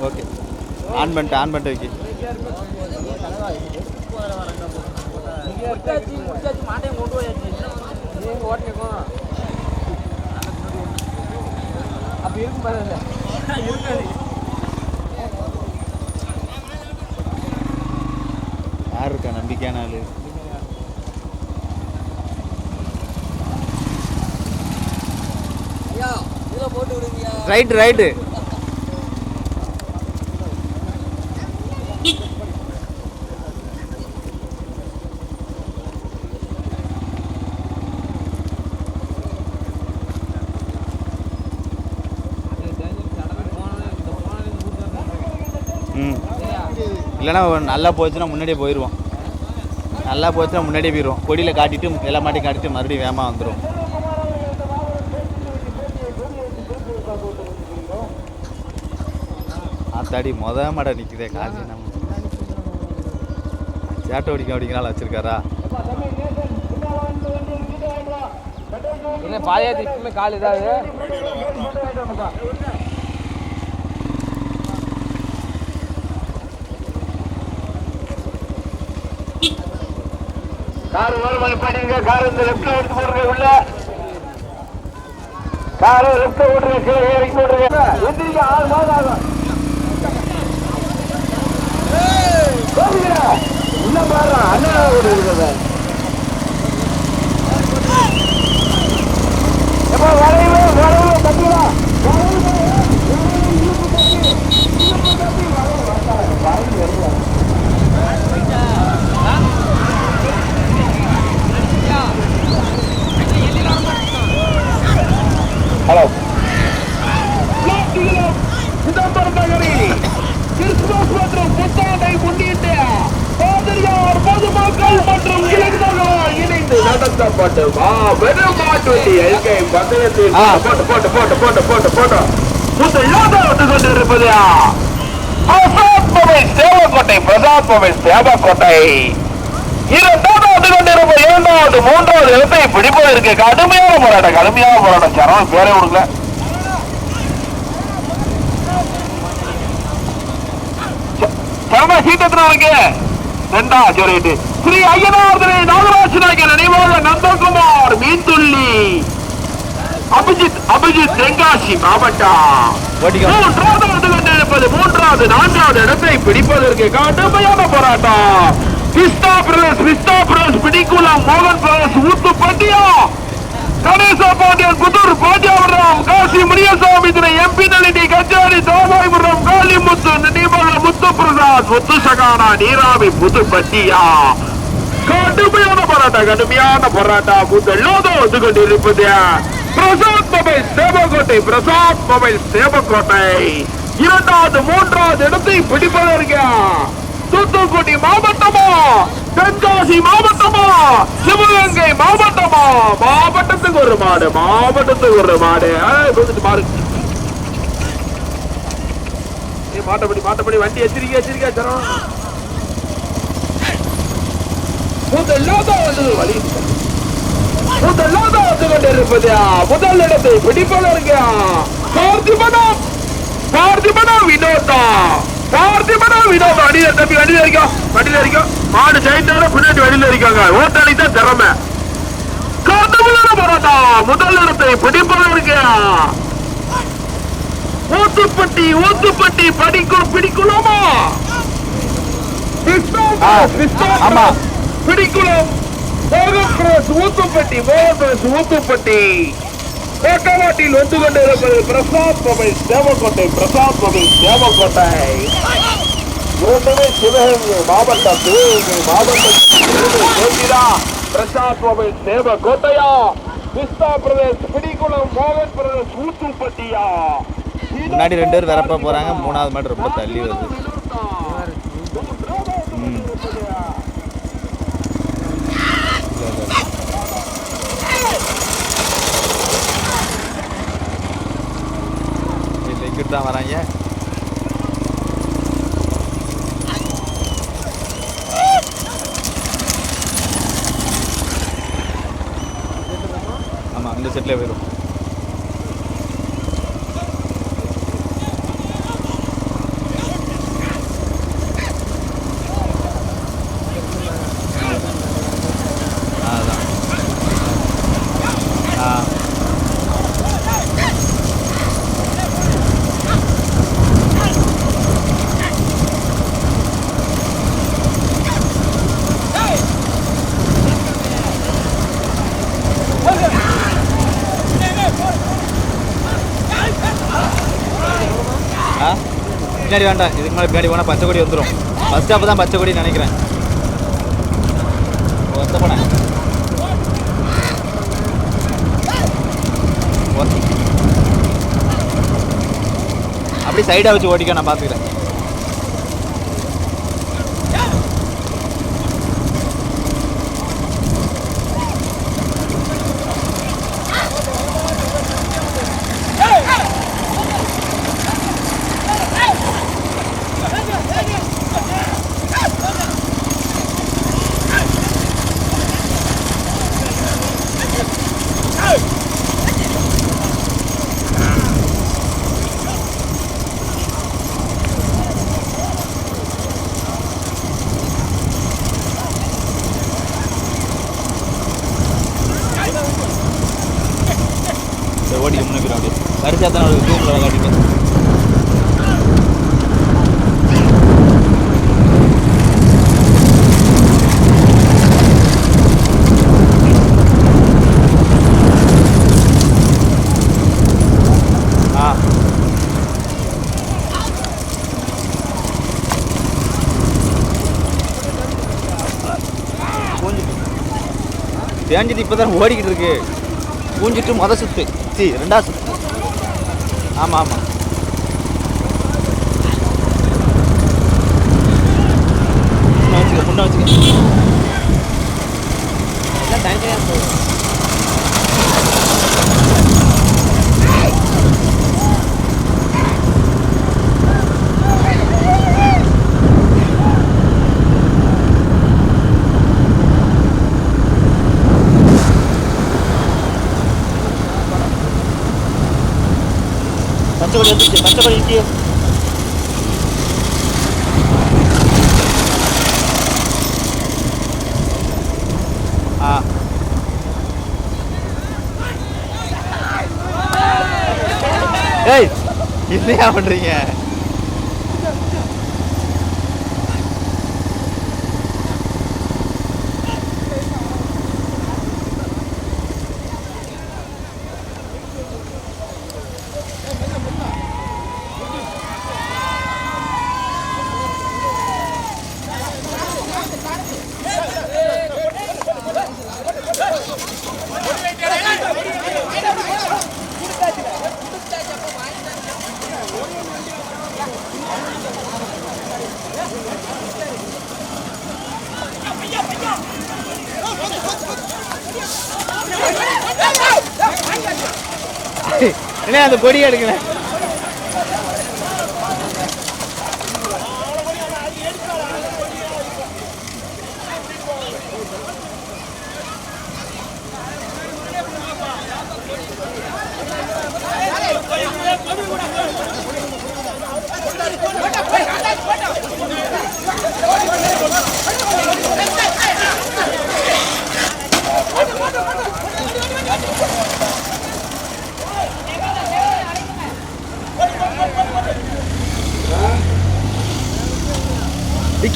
Okay. On பண்ணிட்டு on பண்ணிட்டு வைக்கி. அப்படி இருக்கும் பாருங்க இருக்காது யார் இருக்கா நம்பிக்கையான ஆளு ரைட்டு ரைட்டு இல்லைன்னா நல்லா போச்சுன்னா முன்னாடியே போயிடுவோம் நல்லா போச்சுன்னா முன்னாடியே போயிடுவோம் கொடியில் காட்டிட்டு எல்லா மாட்டையும் காட்டிட்டு மறுபடியும் வேகமாக வந்துடும் ஆத்தாடி மொத மாடை நிற்குதே காசு நம்ம சேட்டை ஓடிக்க அப்படிங்கிறாள் வச்சுருக்காரா? என்ன கால் இதாவது கார் ஓரமாக படிங்க கார் இந்த லெப்ட்ல எடுத்து போடுங்க உள்ள. கார் லெப்ட்ல ஓட்டுங்க கீழே இறக்கி போட்டுருங்க எந்திரிக்க ஆறு மாதம் ஆகும் நடத்தப்பட்டு மாபெரும் மாட்டுவண்டி எல்கை பந்தயத்தில். ஆ. போட்டு போட்டு போட்டு போட்டு போட்டு போட்டு. முதலாக வந்து கொண்டிருப்பது? பிரசாத் இரண்டாவது வந்து கொண்டிருப்ப இரண்டாவது மூன்றாவது இடத்தை பிடிப்பதற்கு கடுமையான போராட்டம் கடுமையான போராட்டம். சரவணன் பேரே கொடுக்கல. ரெண்டா சொல்லிட்டு ஸ்ரீ ஐயனார்தனை நாகராஜ் நாயகர் அபிஜித் அபிஜித் தென்காசி மாவட்டம். மூன்றாவது வந்து கொண்டிருப்பது மூன்றாவது நான்காவது இடத்தை பிடிப்பதற்கு கடுமையான போராட்டம். பிஸ்தா பிரதேஷ் பிஸ்தா பிரதேஷ் பிடிக்குளம் மோகன் பிரதேஷ் ஊத்து பட்டியா கணேச பாண்டியன் புதூர் பாண்டியாபுரம் காசி முனியசாமி திரை எம்பி நளினி கச்சாரி தாதாய்புரம் காளிமுத்து நினைவாக முத்து பிரசாத் முத்து சகானா நீராவி புதுப்பட்டியா கடுமையான போராட்டம் கடுமையான போராட்டம். முதலாவது வந்து கொண்டிருப்பது பிரசாத் மொபைல் சேவக்கோட்டை பிரசாத் மொபைல் சேவக்கோட்டை இரண்டாவது மூன்றாவது இடத்தை பிடிப்பதற்கு தூத்துக்குடி மாவட்டமா? தென்காசி மாவட்டமா? சிவகங்கை மாவட்டமா? மாவட்டத்துக்கு ஒரு மாடு மாவட்டத்துக்கு ஒரு மாடு. ஏய், விழுந்துட்டு மாடு ஏய், மாட்டப்படி மாட்டப்படி வண்டி எச்சரிக்கை எச்சரிக்கை தரோம் முதலாவது வந்து வழி கொண்டிருப்பது முதல் இடத்தை பிடிப்பதற்கு பார்த்திபனம் பார்த்திபனம் வினோதா பார்த்திபனம் வினோதா அடியில தம்பி வண்டியில இருக்கோம் வண்டியில இருக்கோம் மாடு ஜெயித்தோட பின்னாடி வண்டியில இருக்காங்க. ஓட்டாளி தான் திறமை. கடுமையான போராட்டம் முதல் இடத்தை பிடிப்பதற்கு ஊத்துப்பட்டி ஊத்துப்பட்டி படிக்கும் பிடிக்கலாமா? ஆ, ஆமா. ஊத்துப்பட்டி மோகப்பிரஸ் ஊத்துப்பட்டி. கோட்டவாட்டில் வந்து கொண்டிருப்பது பிரசாத் மொபைல் தேவக்கோட்டை பிரசாத் மொபைல் தேவக்கோட்டை. இரண்டுமே சிவகங்கை மாவட்டம் சிவகங்கை மாவட்டம் பிரசாத் மொபைல் தேவக்கோட்டையா? பிஸ்தா பிரதேஷ் பிடிக்குளம் மோகன் பிரதேஷ் ஊத்துப்பட்டியா? முன்னாடி ரெண்டு பேர் வரப்ப போகிறாங்க மூணாவது மாடு ரொம்ப தள்ளி வருது. இல்லை தான் வராங்க. ஆமாம் இந்த செட்டில் போயிடும் பின்னாடி வேண்டாம். இதுக்கு மேலே பின்னாடி போனால் பச்சை கொடி வந்துடும் பஸ் ஸ்டாப் தான் பச்சை நினைக்கிறேன். ஒத்த போனேன் அப்படி சைடாக வச்சு ஓட்டிக்க நான் பார்த்துக்கிறேன் சரி ஓட்டிக்க முன்னாடி அப்படியே வரிசையாக தானே ஒரு ரூமில் காட்டிட்டு ஆ. தேஞ்சிட்டு இப்போ தான் ஓடிக்கிட்டு இருக்கு. பூஞ்சிட்டு மத சுத்து. சி ரெண்டா சுத்து. ஆமாம் ஆமாம் முன்ன வச்சுக்க முன்ன வச்சுக்க. எல்லாம் தனித்தனியாக போகுது? பச்சை கொடி வந்துச்சு பச்சை இருக்கு ஆ. ஏய் இல்லையா பண்றீங்க? என்ன அந்த கொடி எடுக்கல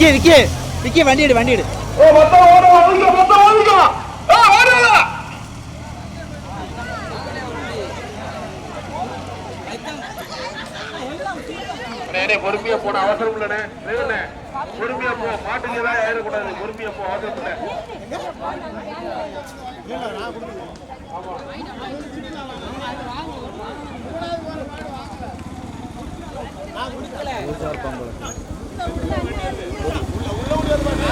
விக்கி விக்கி. விக்கி வண்டி எடு வண்டி எடு. பொறுமையா போன அவசரம் இல்லண்ணே பொறுமையா போ. மாட்டுக்கு ஏதாவது ஆயிடக்கூடாது பொறுமையா போ. அவசரம் இல்லை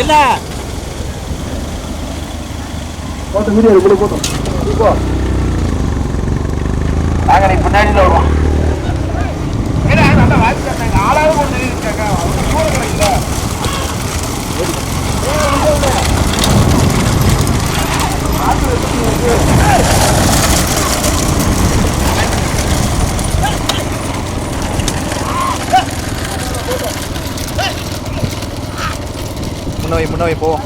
என்ன? போட்டு வீடியோ இப்படி போட்டோம் இப்போ நாங்க நீ பின்னாடி வருவோம். ஆளாவது கொண்டு இருக்காங்க. கிடைக்கல. முன்ன வை முன்ன போவோம்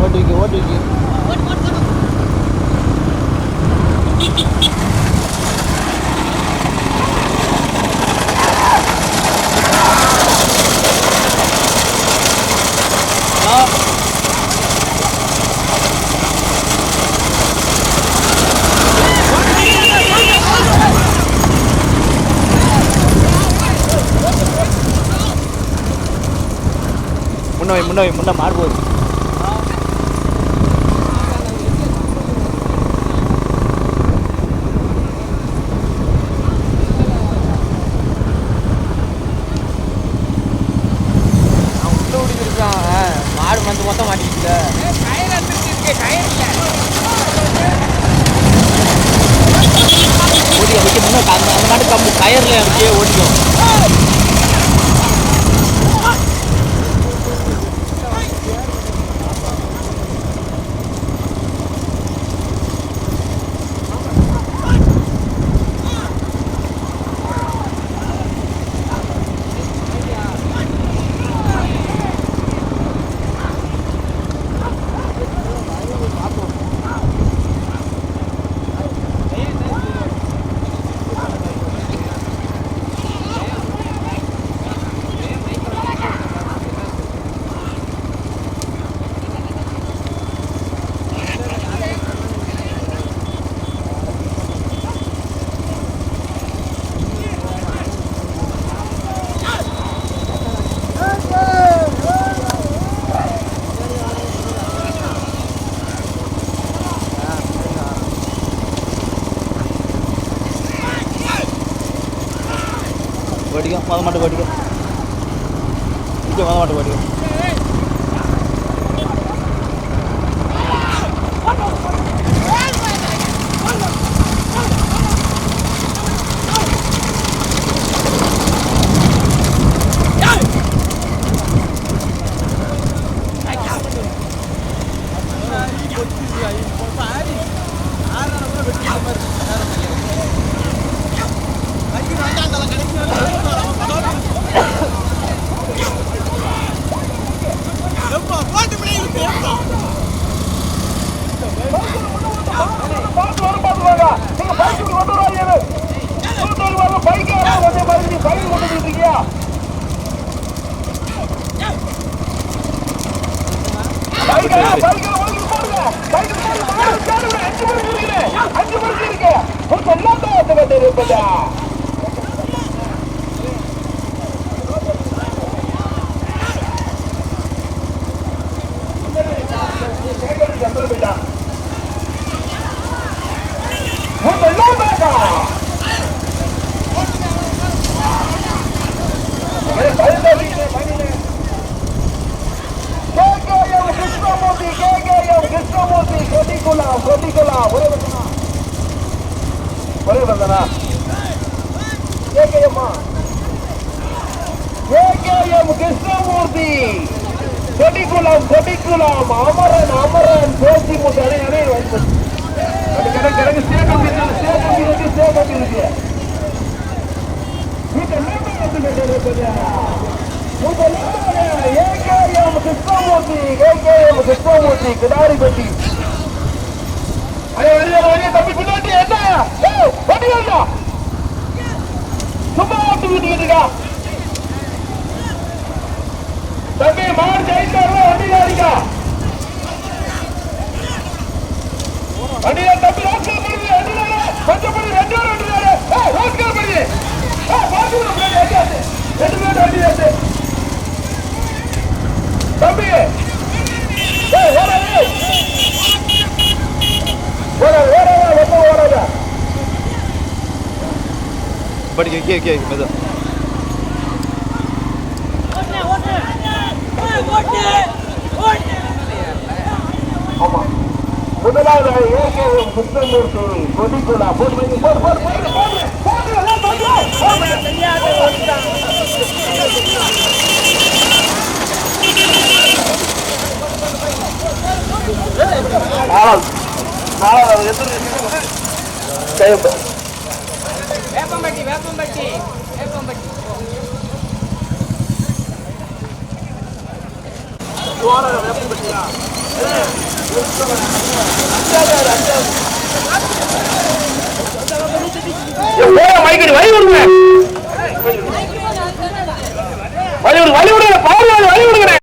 ஓட்டிக்கு ஓட்டிக்கு முன்ன வை முன்ன மாடு போகுது உள்ள ஓடிக்கிருக்கான் மாடு வந்து மொத்தம் மாட்டிக்கிட்டு ஓட்டிக்க வைக்க முன்ன அந்த அந்த மாட்டு கம்பு கயரில் அப்படியே ஓட்டிக்கும் ஓட்டிக்கும் மொதல் மாட்டு ஓட்டிக்கும் இங்கே மொதல் மாட்டு ஓட்டிக்கும் கொண்டு இருப்பதா கிருஷ்ணமூர்த்தி கேகேஎம் கிருஷ்ணமூர்த்தி கொட்டிக்குலாம் கொட்டிக்குலாம் ஒரே வந்தனா ஒரே வந்தனா கேகேஎம்மா கேகேஎம் கிருஷ்ணமூர்த்தி கொட்டிக்குலாம் கொட்டிக்குலாம் அமரன் அமரன் பேசி மூட்டை அணை அணை வந்து அது கிடக்கு கிடக்கு சேகம் இருக்கு சேகம் இருக்கு சேகம் இருக்கு வீட்டை மேம்பட வந்து கொண்டிருப்பதா ஏகேஎம் கிருஷ்ணமூர்த்தி ஏகேஎம் கிருஷ்ணமூர்த்தி கிடாரிப்பட்டி அரே வெளியே வெளியே தம்பி பின்னாடி என்ன ஏய், வண்டி வரல சும்மா ஓட்டுக்கிட்டு இருக்கா தம்பி மாடு ஜெயிச்சாரோ வண்டியில இருக்கா வண்டியில தம்பி ரோட்ல போடுது வண்டியில கொஞ்சம் போடுது ரெண்டு பேரும் வண்டியில ரோட்ல போடுது ரெண்டு பேரும் வண்டியில வைக்க கே வைக்க மெதுவா முதலாவது ஏகே கொடிக்குலா போட்டு நாலாவது நாலாவது எத்தனை மைக்கடி வை விடுங்க